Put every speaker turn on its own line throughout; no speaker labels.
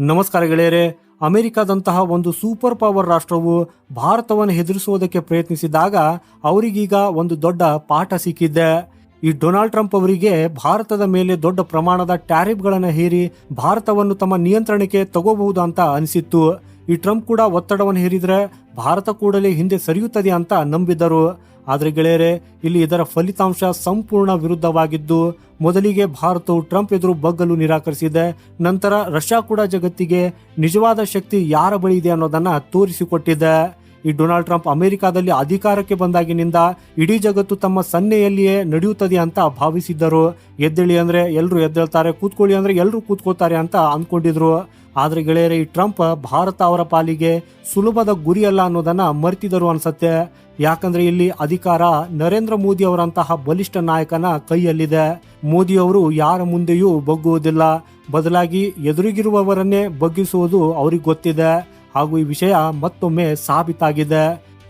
ನಮಸ್ಕಾರ ಗೆಳೆಯರೆ. ಅಮೆರಿಕಾದಂತಹ ಒಂದು ಸೂಪರ್ ಪವರ್ ರಾಷ್ಟ್ರವು ಭಾರತವನ್ನು ಹೆದರಿಸುವುದಕ್ಕೆ ಪ್ರಯತ್ನಿಸಿದಾಗ ಅವರಿಗೀಗ ಒಂದು ದೊಡ್ಡ ಪಾಠ ಸಿಕ್ಕಿದ್ದೆ ಈ ಡೊನಾಲ್ಡ್ ಟ್ರಂಪ್ ಅವರಿಗೆ ಭಾರತದ ಮೇಲೆ ದೊಡ್ಡ ಪ್ರಮಾಣದ ಟ್ಯಾರಿಫ್ಗಳನ್ನು ಹೇರಿ ಭಾರತವನ್ನು ತಮ್ಮ ನಿಯಂತ್ರಣಕ್ಕೆ ತಗೋಬಹುದು ಅಂತ ಅನಿಸಿತ್ತು. ಈ ಟ್ರಂಪ್ ಕೂಡ ಒತ್ತಡವನ್ನು ಹೇರಿದ್ರೆ ಭಾರತ ಕೂಡಲೇ ಹಿಂದೆ ಸರಿಯುತ್ತದೆ ಅಂತ ನಂಬಿದ್ದರು. ಆದರೆ ಗೆಳೆಯರೆ, ಇಲ್ಲಿ ಇದರ ಫಲಿತಾಂಶ ಸಂಪೂರ್ಣ ವಿರುದ್ಧವಾಗಿದ್ದು, ಮೊದಲಿಗೆ ಭಾರತವು ಟ್ರಂಪ್ ಎದುರು ಬಗ್ಗಲು ನಿರಾಕರಿಸಿದೆ, ನಂತರ ರಷ್ಯಾ ಕೂಡ ಜಗತ್ತಿಗೆ ನಿಜವಾದ ಶಕ್ತಿ ಯಾರ ಬಳಿ ಇದೆ ಅನ್ನೋದನ್ನ ತೋರಿಸಿಕೊಟ್ಟಿದೆ. ಈ ಡೊನಾಲ್ಡ್ ಟ್ರಂಪ್ ಅಮೆರಿಕಾದಲ್ಲಿ ಅಧಿಕಾರಕ್ಕೆ ಬಂದಾಗಿನಿಂದ ಇಡೀ ಜಗತ್ತು ತಮ್ಮ ಸನ್ನೆಯಲ್ಲಿಯೇ ನಡೆಯುತ್ತದೆ ಅಂತ ಭಾವಿಸಿದ್ದರು. ಎದ್ದೇಳಿ ಅಂದ್ರೆ ಎಲ್ಲರೂ ಎದ್ದೇಳ್ತಾರೆ, ಕೂತ್ಕೊಳ್ಳಿ ಅಂದ್ರೆ ಎಲ್ಲರೂ ಕೂತ್ಕೋತಾರೆ ಅಂತ ಅಂದ್ಕೊಂಡಿದ್ರು. ಆದ್ರೆ ಗೆಳೆಯರೆ, ಈ ಟ್ರಂಪ್ ಭಾರತ ಅವರ ಪಾಲಿಗೆ ಸುಲಭದ ಗುರಿಯಲ್ಲ ಅನ್ನೋದನ್ನ ಮರ್ತಿದರು ಅನ್ಸತ್ತೆ. ಯಾಕಂದ್ರೆ ಇಲ್ಲಿ ಅಧಿಕಾರ ನರೇಂದ್ರ ಮೋದಿ ಅವರಂತಹ ಬಲಿಷ್ಠ ನಾಯಕನ ಕೈಯಲ್ಲಿದೆ. ಮೋದಿ ಅವರು ಯಾರ ಮುಂದೆಯೂ ಬಗ್ಗುವುದಿಲ್ಲ. ಬದಲಾಗಿ ಎದುರಿಗಿರುವವರನ್ನೇ ಬಗ್ಗಿಸುವುದು ಅವ್ರಿಗೆ ಗೊತ್ತಿದೆ. ಹಾಗೂ ಈ ವಿಷಯ ಮತ್ತೊಮ್ಮೆ ಸಾಬೀತಾಗಿದೆ.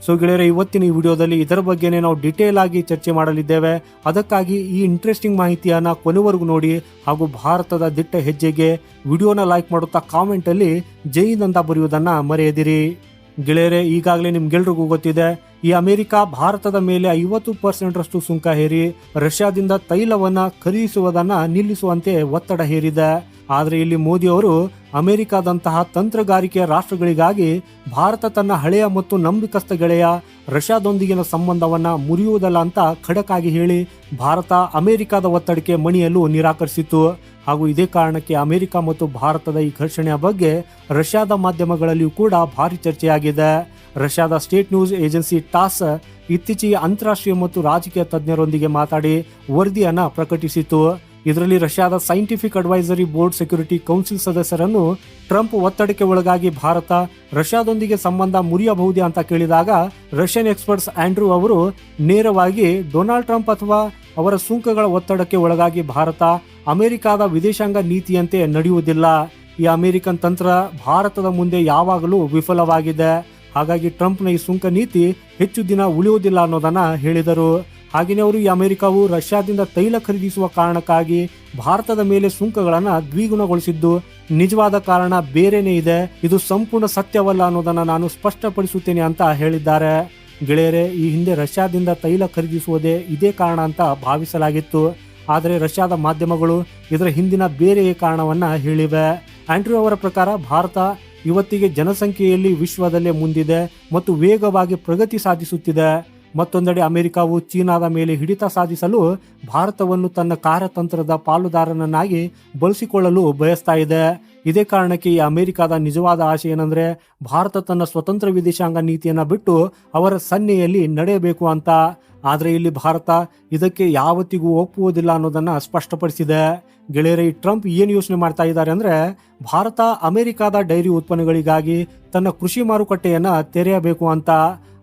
ಸೊ ಗೆಳೆಯರೆ, ಇವತ್ತಿನ ಈ ವಿಡಿಯೋದಲ್ಲಿ ಇದರ ಬಗ್ಗೆನೇ ನಾವು ಡಿಟೇಲ್ ಆಗಿ ಚರ್ಚೆ ಮಾಡಲಿದ್ದೇವೆ. ಅದಕ್ಕಾಗಿ ಈ ಇಂಟ್ರೆಸ್ಟಿಂಗ್ ಮಾಹಿತಿಯನ್ನ ಕೊನೆವರೆಗೂ ನೋಡಿ ಹಾಗೂ ಭಾರತದ ದಿಟ್ಟ ಹೆಜ್ಜೆಗೆ ವಿಡಿಯೋನ ಲೈಕ್ ಮಾಡುತ್ತಾ ಕಾಮೆಂಟ್ ಅಲ್ಲಿ ಜೈ ಅಂತ ಬರೆಯುವುದನ್ನ ಮರೆಯದಿರಿ. ಗೆಳೆಯರೆ, ಈಗಾಗಲೇ ನಿಮ್ಗೆಲ್ರಿಗೂ ಗೊತ್ತಿದೆ, ಈ ಅಮೆರಿಕ ಭಾರತದ ಮೇಲೆ ಐವತ್ತು ಪರ್ಸೆಂಟ್ ರಷ್ಟು ಸುಂಕ ಹೇರಿ, ರಷ್ಯಾದಿಂದ ತೈಲವನ್ನ ಖರೀದಿಸುವುದನ್ನ ನಿಲ್ಲಿಸುವಂತೆ ಒತ್ತಡ ಹೇರಿದೆ. ಆದರೆ ಇಲ್ಲಿ ಮೋದಿ ಅವರು ಅಮೆರಿಕದಂತಹ ತಂತ್ರಗಾರಿಕೆಯ ರಾಷ್ಟ್ರಗಳಿಗಾಗಿ ಭಾರತ ತನ್ನ ಹಳೆಯ ಮತ್ತು ನಂಬಿಕಸ್ಥ ಗೆಳೆಯ ರಷ್ಯಾದೊಂದಿಗಿನ ಸಂಬಂಧವನ್ನ ಮುರಿಯುವುದಲ್ಲ ಅಂತ ಖಡಕ್ಕಾಗಿ ಹೇಳಿ ಭಾರತ ಅಮೆರಿಕದ ಒತ್ತಡಕ್ಕೆ ಮಣಿಯಲು ನಿರಾಕರಿಸಿತು ಹಾಗೂ ಇದೇ ಕಾರಣಕ್ಕೆ ಅಮೆರಿಕ ಮತ್ತು ಭಾರತದ ಈ ಘರ್ಷಣೆಯ ಬಗ್ಗೆ ರಷ್ಯಾದ ಮಾಧ್ಯಮಗಳಲ್ಲಿಯೂ ಕೂಡ ಭಾರಿ ಚರ್ಚೆಯಾಗಿದೆ. ರಷ್ಯಾದ ಸ್ಟೇಟ್ ನ್ಯೂಸ್ ಏಜೆನ್ಸಿ ಟಾಸ್ ಇತ್ತೀಚೆಗೆ ಅಂತಾರಾಷ್ಟ್ರೀಯ ಮತ್ತು ರಾಜಕೀಯ ತಜ್ಞರೊಂದಿಗೆ ಮಾತಾಡಿ ವರದಿಯನ್ನು ಪ್ರಕಟಿಸಿತು ಇದರಲ್ಲಿ ರಷ್ಯಾದ scientific advisory board security council ಸದಸ್ಯರನ್ನು ಟ್ರಂಪ್ ಒತ್ತಡಕ್ಕೆ ಒಳಗಾಗಿ ಭಾರತ, ರಷ್ಯಾದೊಂದಿಗೆ ಸಂಬಂಧ ಮುರಿಯಬಹುದೇ ಅಂತ ಕೇಳಿದಾಗ ರಷ್ಯನ್ ಎಕ್ಸ್ಪರ್ಟ್ಸ್ ಆಂಡ್ರೂ ಅವರು ನೇರವಾಗಿ ಡೊನಾಲ್ಡ್ ಟ್ರಂಪ್ ಅಥವಾ ಅವರ ಸುಂಕಗಳ ಒತ್ತಡಕ್ಕೆ ಒಳಗಾಗಿ ಭಾರತ, ಅಮೆರಿಕದ ವಿದೇಶಾಂಗ ನೀತಿಯಂತೆ ನಡೆಯುವುದಿಲ್ಲ. ಈ ಅಮೆರಿಕನ್ ತಂತ್ರ ಭಾರತದ ಮುಂದೆ ಯಾವಾಗಲೂ ವಿಫಲವಾಗಿದೆ. ಹಾಗಾಗಿ ಟ್ರಂಪ್ನ ಈ ಸುಂಕ ನೀತಿ ಹೆಚ್ಚು ದಿನ ಉಳಿಯುವುದಿಲ್ಲ ಅನ್ನೋದನ್ನ ಹೇಳಿದರು. ಹಾಗೆಯೇ ಅವರು ಈ ಅಮೆರಿಕವು ರಷ್ಯಾದಿಂದ ತೈಲ ಖರೀದಿಸುವ ಕಾರಣಕ್ಕಾಗಿ ಭಾರತದ ಮೇಲೆ ಸುಂಕಗಳನ್ನು ದ್ವಿಗುಣಗೊಳಿಸಿದ್ದು, ನಿಜವಾದ ಕಾರಣ ಬೇರೆನೇ ಇದೆ, ಇದು ಸಂಪೂರ್ಣ ಸತ್ಯವಲ್ಲ ಅನ್ನೋದನ್ನು ನಾನು ಸ್ಪಷ್ಟಪಡಿಸುತ್ತೇನೆ ಅಂತ ಹೇಳಿದ್ದಾರೆ. ಗೆಳೆಯರೆ, ಈ ಹಿಂದೆ ರಷ್ಯಾದಿಂದ ತೈಲ ಖರೀದಿಸುವುದೇ ಇದೇ ಕಾರಣ ಅಂತ ಭಾವಿಸಲಾಗಿತ್ತು. ಆದರೆ ರಷ್ಯಾದ ಮಾಧ್ಯಮಗಳು ಇದರ ಹಿಂದಿನ ಬೇರೆಯೇ ಕಾರಣವನ್ನ ಹೇಳಿವೆ. ಆಂಡ್ರ್ಯೂ ಅವರ ಪ್ರಕಾರ ಭಾರತ ಇವತ್ತಿಗೆ ಜನಸಂಖ್ಯೆಯಲ್ಲಿ ವಿಶ್ವದಲ್ಲೇ ಮುಂದಿದೆ ಮತ್ತು ವೇಗವಾಗಿ ಪ್ರಗತಿ ಸಾಧಿಸುತ್ತಿದೆ. ಮತ್ತೊಂದೆಡೆ ಅಮೆರಿಕಾವು ಚೀನಾದ ಮೇಲೆ ಹಿಡಿತ ಸಾಧಿಸಲು ಭಾರತವನ್ನು ತನ್ನ ಕಾರ್ಯತಂತ್ರದ ಪಾಲುದಾರನನ್ನಾಗಿ ಬಳಸಿಕೊಳ್ಳಲು ಬಯಸ್ತಾ ಇದೆ. ಇದೇ ಕಾರಣಕ್ಕೆ ಈ ಅಮೆರಿಕದ ನಿಜವಾದ ಆಶೆ ಏನಂದ್ರೆ ಭಾರತ ತನ್ನ ಸ್ವತಂತ್ರ ವಿದೇಶಾಂಗ ನೀತಿಯನ್ನ ಬಿಟ್ಟು ಅವರ ಸನ್ನೆಯಲ್ಲಿ ನಡೆಯಬೇಕು ಅಂತ. ಆದರೆ ಇಲ್ಲಿ ಭಾರತ ಇದಕ್ಕೆ ಯಾವತ್ತಿಗೂ ಒಪ್ಪುವುದಿಲ್ಲ ಅನ್ನೋದನ್ನ ಸ್ಪಷ್ಟಪಡಿಸಿದೆ. ಗೆಳೆಯರೆ, ಟ್ರಂಪ್ ಏನು ಯೋಚನೆ ಮಾಡ್ತಾ ಇದ್ದಾರೆ ಅಂದ್ರೆ ಭಾರತ ಅಮೆರಿಕದ ಡೈರಿ ಉತ್ಪನ್ನಗಳಿಗಾಗಿ ತನ್ನ ಕೃಷಿ ಮಾರುಕಟ್ಟೆಯನ್ನು ತೆರೆಯಬೇಕು ಅಂತ.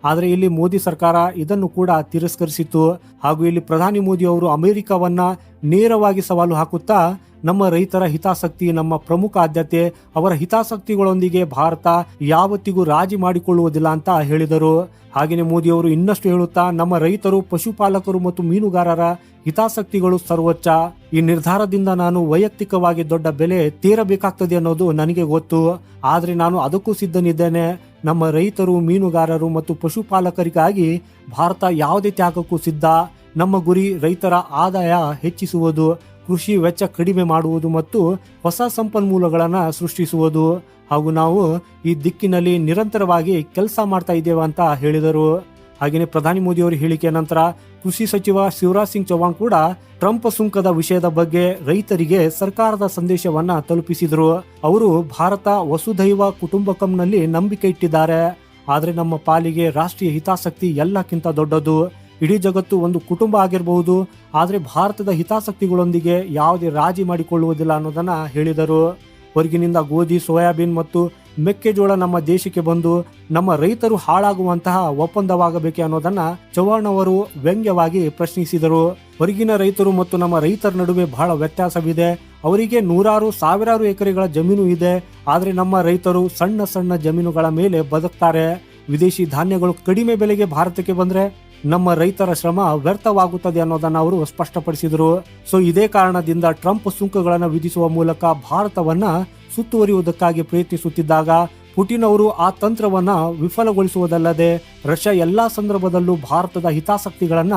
ಆದರೆ ಇಲ್ಲಿ ಮೋದಿ ಸರ್ಕಾರ ಇದನ್ನು ಕೂಡ ತಿರಸ್ಕರಿಸಿತ್ತು. ಹಾಗೂ ಇಲ್ಲಿ ಪ್ರಧಾನಿ ಮೋದಿ ಅವರು ಅಮೆರಿಕವನ್ನ ನೇರವಾಗಿ ಸವಾಲು ಹಾಕುತ್ತಾ ನಮ್ಮ ರೈತರ ಹಿತಾಸಕ್ತಿ, ನಮ್ಮ ಪ್ರಮುಖ ಆದ್ಯತೆ, ಅವರ ಹಿತಾಸಕ್ತಿಗಳೊಂದಿಗೆ ಭಾರತ ಯಾವತ್ತಿಗೂ ರಾಜಿ ಮಾಡಿಕೊಳ್ಳುವುದಿಲ್ಲ ಅಂತ ಹೇಳಿದರು. ಹಾಗೆಯೇ ಮೋದಿ ಅವರು ಇನ್ನಷ್ಟು ಹೇಳುತ್ತಾ, ನಮ್ಮ ರೈತರು, ಪಶುಪಾಲಕರು ಮತ್ತು ಮೀನುಗಾರರ ಹಿತಾಸಕ್ತಿಗಳು ಸರ್ವೋಚ್ಚ. ಈ ನಿರ್ಧಾರದಿಂದ ನಾನು ವೈಯಕ್ತಿಕವಾಗಿ ದೊಡ್ಡ ಬೆಲೆ ತೀರಬೇಕಾಗ್ತದೆ ಅನ್ನೋದು ನನಗೆ ಗೊತ್ತು. ಆದ್ರೆ ನಾನು ಅದಕ್ಕೂ ಸಿದ್ಧನಿದ್ದೇನೆ. ನಮ್ಮ ರೈತರು, ಮೀನುಗಾರರು ಮತ್ತು ಪಶುಪಾಲಕರಿಗಾಗಿ ಭಾರತ ಯಾವುದೇ ತ್ಯಾಗಕ್ಕೂ ಸಿದ್ಧ. ನಮ್ಮ ಗುರಿ ರೈತರ ಆದಾಯ ಹೆಚ್ಚಿಸುವುದು. ಕೃಷಿ ವೆಚ್ಚ ಕಡಿಮೆ ಮಾಡುವುದು ಮತ್ತು ಹೊಸ ಸಂಪನ್ಮೂಲಗಳನ್ನು ಸೃಷ್ಟಿಸುವುದು. ಹಾಗೂ ನಾವು ಈ ದಿಕ್ಕಿನಲ್ಲಿ ನಿರಂತರವಾಗಿ ಕೆಲಸ ಮಾಡ್ತಾ ಇದ್ದೇವೆ ಅಂತ ಹೇಳಿದರು. ಹಾಗೆಯೇ ಪ್ರಧಾನಿ ಮೋದಿ ಅವರ ಹೇಳಿಕೆಯ ನಂತರ ಕೃಷಿ ಸಚಿವ ಶಿವರಾಜ್ ಸಿಂಗ್ ಚೌಹಾಣ್ ಕೂಡ ಟ್ರಂಪ್ ಸುಂಕದ ವಿಷಯದ ಬಗ್ಗೆ ರೈತರಿಗೆ ಸರ್ಕಾರದ ಸಂದೇಶವನ್ನ ತಲುಪಿಸಿದರು. ಅವರು ಭಾರತ ವಸುಧೈವ ಕುಟುಂಬಕಂನಲ್ಲಿ ನಂಬಿಕೆ ಇಟ್ಟಿದ್ದಾರೆ. ಆದರೆ ನಮ್ಮ ಪಾಲಿಗೆ ರಾಷ್ಟ್ರೀಯ ಹಿತಾಸಕ್ತಿ ಎಲ್ಲಕ್ಕಿಂತ ದೊಡ್ಡದು. ಇಡೀ ಜಗತ್ತು ಒಂದು ಕುಟುಂಬ ಆಗಿರಬಹುದು, ಆದರೆ ಭಾರತದ ಹಿತಾಸಕ್ತಿಗಳೊಂದಿಗೆ ಯಾವುದೇ ರಾಜಿ ಮಾಡಿಕೊಳ್ಳುವುದಿಲ್ಲ ಅನ್ನೋದನ್ನು ಹೇಳಿದರು. ಹೊರಗಿನಿಂದ ಗೋಧಿ, ಸೋಯಾಬೀನ್ ಮತ್ತು ಮೆಕ್ಕೆಜೋಳ ನಮ್ಮ ದೇಶಕ್ಕೆ ಬಂದು ನಮ್ಮ ರೈತರು ಹಾಳಾಗುವಂತಹ ಒಪ್ಪಂದವಾಗಬೇಕೆ ಅನ್ನೋದನ್ನ ಚೌಹಾಣ್ ಅವರು ವ್ಯಂಗ್ಯವಾಗಿ ಪ್ರಶ್ನಿಸಿದರು. ಹೊರಗಿನ ರೈತರು ಮತ್ತು ನಮ್ಮ ರೈತರ ನಡುವೆ ಬಹಳ ವ್ಯತ್ಯಾಸವಿದೆ. ಅವರಿಗೆ ನೂರಾರು, ಸಾವಿರಾರು ಎಕರೆಗಳ ಜಮೀನು ಇದೆ. ಆದರೆ ನಮ್ಮ ರೈತರು ಸಣ್ಣ ಸಣ್ಣ ಜಮೀನುಗಳ ಮೇಲೆ ಬದುಕ್ತಾರೆ. ವಿದೇಶಿ ಧಾನ್ಯಗಳು ಕಡಿಮೆ ಬೆಲೆಗೆ ಭಾರತಕ್ಕೆ ಬಂದ್ರೆ ನಮ್ಮ ರೈತರ ಶ್ರಮ ವ್ಯರ್ಥವಾಗುತ್ತದೆ ಅನ್ನೋದನ್ನ ಅವರು ಸ್ಪಷ್ಟಪಡಿಸಿದರು. ಸೊ ಇದೇ ಕಾರಣದಿಂದ ಟ್ರಂಪ್ ಸುಂಕಗಳನ್ನು ವಿಧಿಸುವ ಮೂಲಕ ಭಾರತವನ್ನ ಸುತ್ತುವರಿಯುವುದಕ್ಕಾಗಿ ಪ್ರಯತ್ನಿಸುತ್ತಿದ್ದಾಗ ಪುಟಿನ್ ಅವರು ಆ ತಂತ್ರವನ್ನ ವಿಫಲಗೊಳಿಸುವುದಲ್ಲದೆ ರಷ್ಯಾ ಎಲ್ಲಾ ಸಂದರ್ಭದಲ್ಲೂ ಭಾರತದ ಹಿತಾಸಕ್ತಿಗಳನ್ನ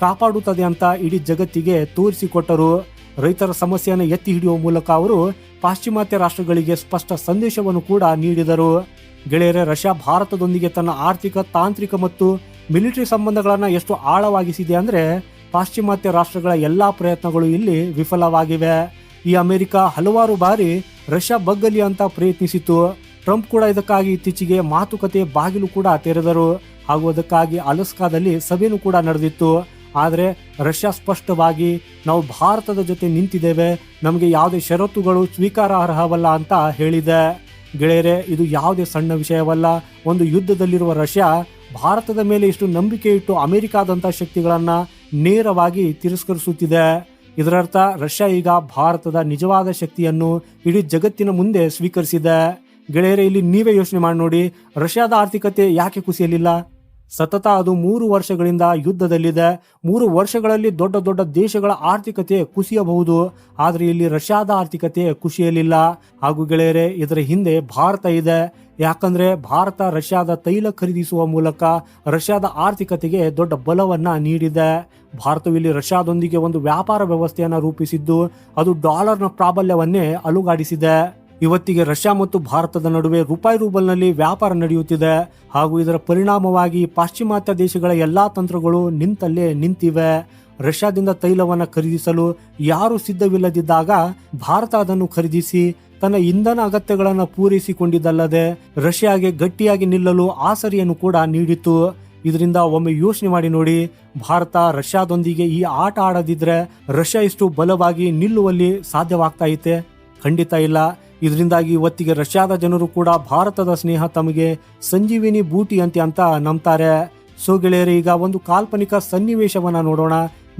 ಕಾಪಾಡುತ್ತದೆ ಅಂತ ಇಡೀ ಜಗತ್ತಿಗೆ ತೋರಿಸಿಕೊಟ್ಟರು. ರೈತರ ಸಮಸ್ಯೆಯನ್ನು ಎತ್ತಿ ಹಿಡಿಯುವ ಮೂಲಕ ಅವರು ಪಾಶ್ಚಿಮಾತ್ಯ ರಾಷ್ಟ್ರಗಳಿಗೆ ಸ್ಪಷ್ಟ ಸಂದೇಶವನ್ನು ಕೂಡ ನೀಡಿದರು. ಗೆಳೆಯರೆ, ರಷ್ಯಾ ಭಾರತದೊಂದಿಗೆ ತನ್ನ ಆರ್ಥಿಕ ತಾಂತ್ರಿಕ ಮತ್ತು ಮಿಲಿಟರಿ ಸಂಬಂಧಗಳನ್ನು ಎಷ್ಟು ಆಳವಾಗಿಸಿದೆ ಅಂದ್ರೆ ಪಾಶ್ಚಿಮಾತ್ಯ ರಾಷ್ಟ್ರಗಳ ಎಲ್ಲಾ ಪ್ರಯತ್ನಗಳು ಇಲ್ಲಿ ವಿಫಲವಾಗಿವೆ. ಈ ಅಮೆರಿಕ ಹಲವಾರು ಬಾರಿ ರಷ್ಯಾ ಬಗ್ಗಲಿ ಅಂತ ಪ್ರಯತ್ನಿಸಿತು ಟ್ರಂಪ್ ಕೂಡ ಇದಕ್ಕಾಗಿ ಇತ್ತೀಚೆಗೆ ಮಾತುಕತೆ ಬಾಗಿಲು ಕೂಡ ತೆರೆದರು. ಹಾಗೂ ಅದಕ್ಕಾಗಿ ಅಲಸ್ಕಾದಲ್ಲಿ ಸಭೆನೂ ಕೂಡ ನಡೆದಿತ್ತು. ಆದರೆ ರಷ್ಯಾ ಸ್ಪಷ್ಟವಾಗಿ ನಾವು ಭಾರತದ ಜೊತೆ ನಿಂತಿದ್ದೇವೆ. ನಮಗೆ ಯಾವುದೇ ಷರತ್ತುಗಳು ಸ್ವೀಕಾರಾರ್ಹವಲ್ಲ ಅಂತ ಹೇಳಿದೆ. ಗೆಳೆಯರೆ, ಇದು ಯಾವುದೇ ಸಣ್ಣ ವಿಷಯವಲ್ಲ. ಒಂದು ಯುದ್ಧದಲ್ಲಿರುವ ರಷ್ಯಾ ಭಾರತದ ಮೇಲೆ ಇಷ್ಟು ನಂಬಿಕೆ ಇಟ್ಟು ಅಮೆರಿಕಾದಂಥ ಶಕ್ತಿಗಳನ್ನ ನೇರವಾಗಿ ತಿರಸ್ಕರಿಸುತ್ತಿದೆ. ಇದರರ್ಥ, ರಷ್ಯಾ ಈಗ ಭಾರತದ ನಿಜವಾದ ಶಕ್ತಿಯನ್ನು ಇಡೀ ಜಗತ್ತಿನ ಮುಂದೆ ಸ್ವೀಕರಿಸಿದೆ. ಗೆಳೆಯರೆ, ಇಲ್ಲಿ ನೀವೇ ಯೋಚನೆ ಮಾಡಿ ನೋಡಿ, ರಷ್ಯಾದ ಆರ್ಥಿಕತೆ ಯಾಕೆ ಕುಸಿಯಲಿಲ್ಲ? ಸತತ ಅದು ಮೂರು ವರ್ಷಗಳಿಂದ ಯುದ್ಧದಲ್ಲಿದೆ. ಮೂರು ವರ್ಷಗಳಲ್ಲಿ ದೊಡ್ಡ ದೊಡ್ಡ ದೇಶಗಳ ಆರ್ಥಿಕತೆ ಕುಸಿಯಬಹುದು. ಆದರೆ ಇಲ್ಲಿ ರಷ್ಯಾದ ಆರ್ಥಿಕತೆ ಕುಸಿಯಲಿಲ್ಲ. ಹಾಗೂ ಗೆಳೆಯರೆ, ಇದರ ಹಿಂದೆ ಭಾರತ ಇದೆ. ಯಾಕಂದ್ರೆ ಭಾರತ ರಷ್ಯಾದ ತೈಲ ಖರೀದಿಸುವ ಮೂಲಕ ರಷ್ಯಾದ ಆರ್ಥಿಕತೆಗೆ ದೊಡ್ಡ ಬಲವನ್ನ ನೀಡಿದೆ. ಭಾರತವು ಇಲ್ಲಿ ರಷ್ಯಾದೊಂದಿಗೆ ಒಂದು ವ್ಯಾಪಾರ ವ್ಯವಸ್ಥೆಯನ್ನು ರೂಪಿಸಿದ್ದು, ಅದು ಡಾಲರ್ನ ಪ್ರಾಬಲ್ಯವನ್ನೇ ಅಲುಗಾಡಿಸಿದೆ. ಇವತ್ತಿಗೆ ರಷ್ಯಾ ಮತ್ತು ಭಾರತದ ನಡುವೆ ರೂಪಾಯಿ ರೂಬಲ್ನಲ್ಲಿ ವ್ಯಾಪಾರ ನಡೆಯುತ್ತಿದೆ ಹಾಗೂ ಇದರ ಪರಿಣಾಮವಾಗಿ ಪಾಶ್ಚಿಮಾತ್ಯ ದೇಶಗಳ ಎಲ್ಲಾ ತಂತ್ರಗಳು ನಿಂತಲ್ಲೇ ನಿಂತಿವೆ. ರಷ್ಯಾದಿಂದ ತೈಲವನ್ನು ಖರೀದಿಸಲು ಯಾರು ಸಿದ್ಧವಿಲ್ಲದಿದ್ದಾಗ ಭಾರತ ಅದನ್ನು ಖರೀದಿಸಿ ತನ್ನ ಇಂಧನ ಅಗತ್ಯಗಳನ್ನು ಪೂರೈಸಿಕೊಂಡಿದ್ದಲ್ಲದೆ ರಷ್ಯಾಗೆ ಗಟ್ಟಿಯಾಗಿ ನಿಲ್ಲಲು ಆಸರಿಯನ್ನು ಕೂಡ ನೀಡಿತು ಇದರಿಂದ ಒಮ್ಮೆ ಯೋಚನೆ ಮಾಡಿ ನೋಡಿ, ಭಾರತ ರಷ್ಯಾದೊಂದಿಗೆ ಈ ಆಟ ಆಡದಿದ್ರೆ ರಷ್ಯಾ ಇಷ್ಟು ಬಲವಾಗಿ ನಿಲ್ಲುವಲ್ಲಿ ಸಾಧ್ಯವಾಗ್ತಾ ಐತೆ. ಖಂಡಿತ ಇಲ್ಲ. ಇದರಿಂದಾಗಿ ಇವತ್ತಿಗೆ ರಷ್ಯಾದ ಜನರು ಕೂಡ ಭಾರತದ ಸ್ನೇಹ ತಮಗೆ ಸಂಜೀವಿನಿ ಬೂಟಿ ಅಂತೆ ಅಂತ ನಂಬ್ತಾರೆ. ಸೊ ಗೆಳೆಯರೆ, ಈಗ ಒಂದು ಕಾಲ್ಪನಿಕ ಸನ್ನಿವೇಶವನ್ನ ನೋಡೋಣ.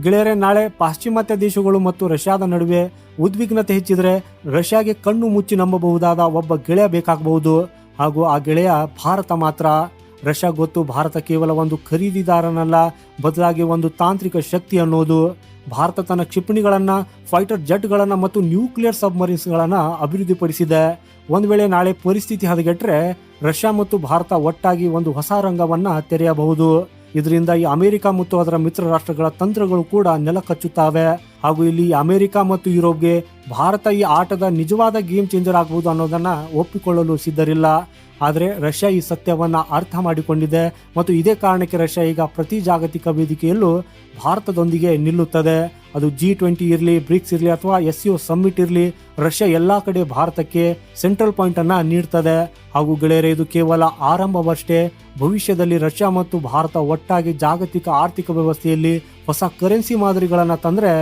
ಗೆಳೆಯರೆ, ನಾಳೆ ಪಾಶ್ಚಿಮಾತ್ಯ ದೇಶಗಳು ಮತ್ತು ರಷ್ಯಾದ ನಡುವೆ ಉದ್ವಿಗ್ನತೆ ಹೆಚ್ಚಿದ್ರೆ ರಷ್ಯಾಗೆ ಕಣ್ಣು ಮುಚ್ಚಿ ನಂಬಬಹುದಾದ ಒಬ್ಬ ಗೆಳೆಯ ಬೇಕಾಗಬಹುದು. ಹಾಗೂ ಆ ಗೆಳೆಯ ಭಾರತ ಮಾತ್ರ. ರಷ್ಯಾ ಗೊತ್ತು, ಭಾರತ ಕೇವಲ ಒಂದು ಖರೀದಿದಾರನಲ್ಲ, ಬದಲಾಗಿ ಒಂದು ತಾಂತ್ರಿಕ ಶಕ್ತಿ ಅನ್ನೋದು. ಭಾರತ ತನ್ನ ಕ್ಷಿಪಣಿಗಳನ್ನ, ಫೈಟರ್ ಜೆಟ್ಗಳನ್ನ ಮತ್ತು ನ್ಯೂಕ್ಲಿಯರ್ ಸಬ್ಮರೀನ್ಸ್ಗಳನ್ನ ಅಭಿವೃದ್ಧಿಪಡಿಸಿದೆ. ಒಂದು ವೇಳೆ ನಾಳೆ ಪರಿಸ್ಥಿತಿ ಹದಗೆಟ್ರೆ ರಷ್ಯಾ ಮತ್ತು ಭಾರತ ಒಟ್ಟಾಗಿ ಒಂದು ಹೊಸ ರಂಗವನ್ನ ತೆರೆಯಬಹುದು. ಇದರಿಂದ ಈ ಅಮೆರಿಕ ಮತ್ತು ಅದರ ಮಿತ್ರ ರಾಷ್ಟ್ರಗಳ ತಂತ್ರಗಳು ಕೂಡ ನೆಲ ಕಚ್ಚುತ್ತವೆ ಹಾಗೂ ಇಲ್ಲಿ ಅಮೆರಿಕ ಮತ್ತು ಯುರೋಪ್ಗೆ ಭಾರತ ಈ ಆಟದ ನಿಜವಾದ ಗೇಮ್ ಚೇಂಜರ್ ಆಗಬಹುದು ಅನ್ನೋದನ್ನ ಒಪ್ಪಿಕೊಳ್ಳಲು ಸಿದ್ಧರಿಲ್ಲ. ಆದರೆ ರಷ್ಯಾ ಈ ಸತ್ಯವನ್ನು ಅರ್ಥ ಮಾಡಿಕೊಂಡಿದೆ ಮತ್ತು ಇದೇ ಕಾರಣಕ್ಕೆ ರಷ್ಯಾ ಈಗ ಪ್ರತಿ ಜಾಗತಿಕ ವೇದಿಕೆಯಲ್ಲೂ ಭಾರತದೊಂದಿಗೆ ನಿಲ್ಲುತ್ತದೆ. ಅದು ಜಿ ಟ್ವೆಂಟಿ ಇರಲಿ, ಬ್ರಿಕ್ಸ್ ಇರಲಿ ಅಥವಾ ಎಸ್ ಯು ಸಮ್ಮಿಟ್ ಇರಲಿ, ರಷ್ಯಾ ಎಲ್ಲ ಕಡೆ ಭಾರತಕ್ಕೆ ಸೆಂಟ್ರಲ್ ಪಾಯಿಂಟ್ ಅನ್ನ ನೀಡ್ತದೆ. ಹಾಗೂ ಗೆಳೆಯರೆ, ಇದು ಕೇವಲ ಆರಂಭವಷ್ಟೇ. ಭವಿಷ್ಯದಲ್ಲಿ ರಷ್ಯಾ ಮತ್ತು ಭಾರತ ಒಟ್ಟಾಗಿ ಜಾಗತಿಕ ಆರ್ಥಿಕ ವ್ಯವಸ್ಥೆಯಲ್ಲಿ ಹೊಸ ಕರೆನ್ಸಿ ಮಾದರಿಗಳನ್ನು ತಂದ್ರೆ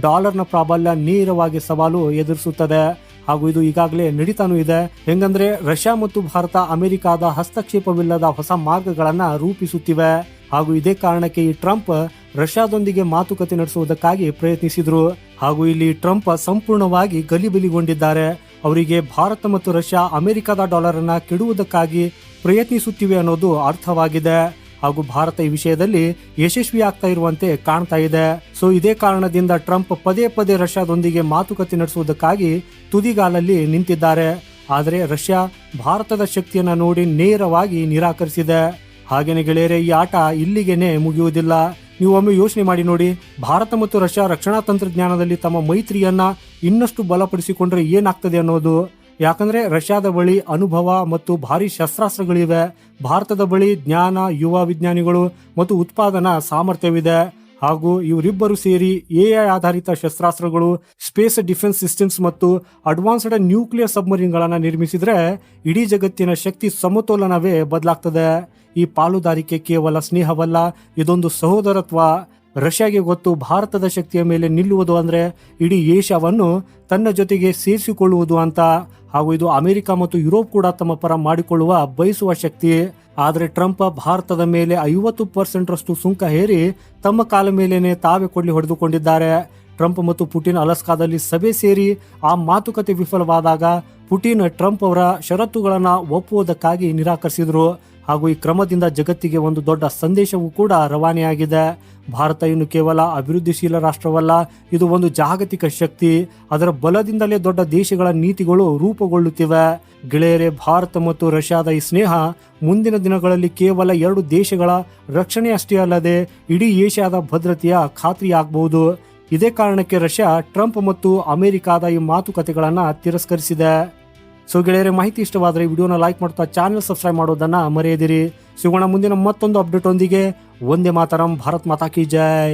ಡಾಲರ್ನ ಪ್ರಾಬಲ್ಯ ನೇರವಾಗಿ ಸವಾಲು ಎದುರಿಸುತ್ತದೆ. ಹಾಗೂ ಇದು ಈಗಾಗಲೇ ನಡೀತಾನೂ ಇದೆ. ಹೆಂಗಂದ್ರೆ ರಷ್ಯಾ ಮತ್ತು ಭಾರತ ಅಮೆರಿಕಾದ ಹಸ್ತಕ್ಷೇಪವಿಲ್ಲದ ಹೊಸ ಮಾರ್ಗಗಳನ್ನ ರೂಪಿಸುತ್ತಿವೆ. ಹಾಗೂ ಇದೇ ಕಾರಣಕ್ಕೆ ಈ ಟ್ರಂಪ್ ರಷ್ಯಾದೊಂದಿಗೆ ಮಾತುಕತೆ ನಡೆಸುವುದಕ್ಕಾಗಿ ಪ್ರಯತ್ನಿಸಿದ್ರು. ಹಾಗೂ ಇಲ್ಲಿ ಟ್ರಂಪ್ ಸಂಪೂರ್ಣವಾಗಿ ಗಲಿಬಿಲಿಗೊಂಡಿದ್ದಾರೆ. ಅವರಿಗೆ ಭಾರತ ಮತ್ತು ರಷ್ಯಾ ಅಮೆರಿಕದ ಡಾಲರ್ ಅನ್ನ ಕೆಡುವುದಕ್ಕಾಗಿ ಪ್ರಯತ್ನಿಸುತ್ತಿವೆ ಅನ್ನೋದು ಅರ್ಥವಾಗಿದೆ. ಹಾಗೂ ಭಾರತ ಈ ವಿಷಯದಲ್ಲಿ ಯಶಸ್ವಿ ಆಗ್ತಾ ಇರುವಂತೆ ಕಾಣ್ತಾ ಇದೆ. ಸೊ ಇದೇ ಕಾರಣದಿಂದ ಟ್ರಂಪ್ ಪದೇ ಪದೇ ರಷ್ಯಾದೊಂದಿಗೆ ಮಾತುಕತೆ ನಡೆಸುವುದಕ್ಕಾಗಿ ತುದಿಗಾಲಲ್ಲಿ ನಿಂತಿದ್ದಾರೆ. ಆದರೆ ರಷ್ಯಾ ಭಾರತದ ಶಕ್ತಿಯನ್ನ ನೋಡಿ ನೇರವಾಗಿ ನಿರಾಕರಿಸಿದೆ. ಹಾಗೇನೆ ಗೆಳೆಯರೆ, ಈ ಆಟ ಇಲ್ಲಿಗೆನೆ ಮುಗಿಯುವುದಿಲ್ಲ. ನೀವು ಒಮ್ಮೆ ಯೋಚನೆ ಮಾಡಿ ನೋಡಿ, ಭಾರತ ಮತ್ತು ರಷ್ಯಾ ರಕ್ಷಣಾ ತಂತ್ರಜ್ಞಾನದಲ್ಲಿ ತಮ್ಮ ಮೈತ್ರಿಯನ್ನ ಇನ್ನಷ್ಟು ಬಲಪಡಿಸಿಕೊಂಡ್ರೆ ಏನಾಗ್ತದೆ ಅನ್ನೋದು. ಯಾಕಂದ್ರೆ ರಷ್ಯಾದ ಬಳಿ ಅನುಭವ ಮತ್ತು ಭಾರಿ ಶಸ್ತ್ರಾಸ್ತ್ರಗಳಿವೆ. ಭಾರತದ ಬಳಿ ಜ್ಞಾನ, ಯುವ ವಿಜ್ಞಾನಿಗಳು ಮತ್ತು ಉತ್ಪಾದನಾ ಸಾಮರ್ಥ್ಯವಿದೆ. ಹಾಗೂ ಇವರಿಬ್ಬರು ಸೇರಿ ಎಐ ಆಧಾರಿತ ಶಸ್ತ್ರಾಸ್ತ್ರಗಳು, ಸ್ಪೇಸ್ ಡಿಫೆನ್ಸ್ ಸಿಸ್ಟಮ್ಸ್ ಮತ್ತು ಅಡ್ವಾನ್ಸ್ಡ್ ನ್ಯೂಕ್ಲಿಯರ್ ಸಬ್ಮರೀನ್ಗಳನ್ನು ನಿರ್ಮಿಸಿದರೆ ಇಡೀ ಜಗತ್ತಿನ ಶಕ್ತಿ ಸಮತೋಲನವೇ ಬದಲಾಗ್ತದೆ. ಈ ಪಾಲುದಾರಿಕೆ ಕೇವಲ ಸ್ನೇಹವಲ್ಲ, ಇದೊಂದು ಸಹೋದರತ್ವ. ರಷ್ಯಾಗೆ ಗೊತ್ತು, ಭಾರತದ ಶಕ್ತಿಯ ಮೇಲೆ ನಿಲ್ಲುವುದು ಅಂದರೆ ಇಡೀ ಏಷ್ಯಾವನ್ನು ತನ್ನ ಜೊತೆಗೆ ಸೇರಿಸಿಕೊಳ್ಳುವುದು ಅಂತ. ಹಾಗೂ ಇದು ಅಮೆರಿಕ ಮತ್ತು ಯುರೋಪ್ ಕೂಡ ತಮ್ಮ ಪರ ಮಾಡಿಕೊಳ್ಳುವ, ಬಯಸುವ ಶಕ್ತಿ. ಆದರೆ ಟ್ರಂಪ್ ಭಾರತದ ಮೇಲೆ ಐವತ್ತು ಪರ್ಸೆಂಟ್ ರಷ್ಟು ಸುಂಕ ಹೇರಿ ತಮ್ಮ ಕಾಲ ಮೇಲೇನೆ ತಾವೇ ಕೊಡಲಿ ಹೊಡೆದುಕೊಂಡಿದ್ದಾರೆ. ಟ್ರಂಪ್ ಮತ್ತು ಪುಟಿನ್ ಅಲಸ್ಕಾದಲ್ಲಿ ಸಭೆ ಸೇರಿ ಆ ಮಾತುಕತೆ ವಿಫಲವಾದಾಗ ಪುಟಿನ್ ಟ್ರಂಪ್ ಅವರ ಷರತ್ತುಗಳನ್ನು ಒಪ್ಪುವುದಕ್ಕಾಗಿ ನಿರಾಕರಿಸಿದ್ರು. ಹಾಗೂ ಈ ಕ್ರಮದಿಂದ ಜಗತ್ತಿಗೆ ಒಂದು ದೊಡ್ಡ ಸಂದೇಶವೂ ಕೂಡ ರವಾನೆಯಾಗಿದೆ. ಭಾರತ ಇನ್ನು ಕೇವಲ ಅಭಿವೃದ್ಧಿಶೀಲ ರಾಷ್ಟ್ರವಲ್ಲ, ಇದು ಒಂದು ಜಾಗತಿಕ ಶಕ್ತಿ. ಅದರ ಬಲದಿಂದಲೇ ದೊಡ್ಡ ದೇಶಗಳ ನೀತಿಗಳು ರೂಪುಗೊಳ್ಳುತ್ತಿವೆ. ಗೆಳೆಯರೇ, ಭಾರತ ಮತ್ತು ರಷ್ಯಾದ ಈ ಸ್ನೇಹ ಮುಂದಿನ ದಿನಗಳಲ್ಲಿ ಕೇವಲ ಎರಡು ದೇಶಗಳ ರಕ್ಷಣೆ ಅಷ್ಟೇ ಅಲ್ಲದೆ ಇಡೀ ಏಷ್ಯಾದ ಭದ್ರತೆಯ ಖಾತ್ರಿಯಾಗಬಹುದು. ಇದೇ ಕಾರಣಕ್ಕೆ ರಷ್ಯಾ, ಟ್ರಂಪ್ ಮತ್ತು ಅಮೆರಿಕಾದ ಈ ಮಾತುಕತೆಗಳನ್ನು ತಿರಸ್ಕರಿಸಿದೆ. ಸೊ ಗೆಳೆಯರೇ, ಮಾಹಿತಿ ಇಷ್ಟವಾದರೆ ವಿಡಿಯೋನ ಲೈಕ್ ಮಾಡ್ತಾ ಚಾನೆಲ್ ಸಬ್ಸ್ಕ್ರೈಬ್ ಮಾಡೋದನ್ನ ಮರೆಯದಿರಿ. ಸಿಗೋಣ ಮುಂದಿನ ಮತ್ತೊಂದು ಅಪ್ಡೇಟ್ ಒಂದಿಗೆ. ಒಂದೇ ಮಾತರಂ, ಭಾರತ್ ಮಾತಾ ಕಿ ಜೈ.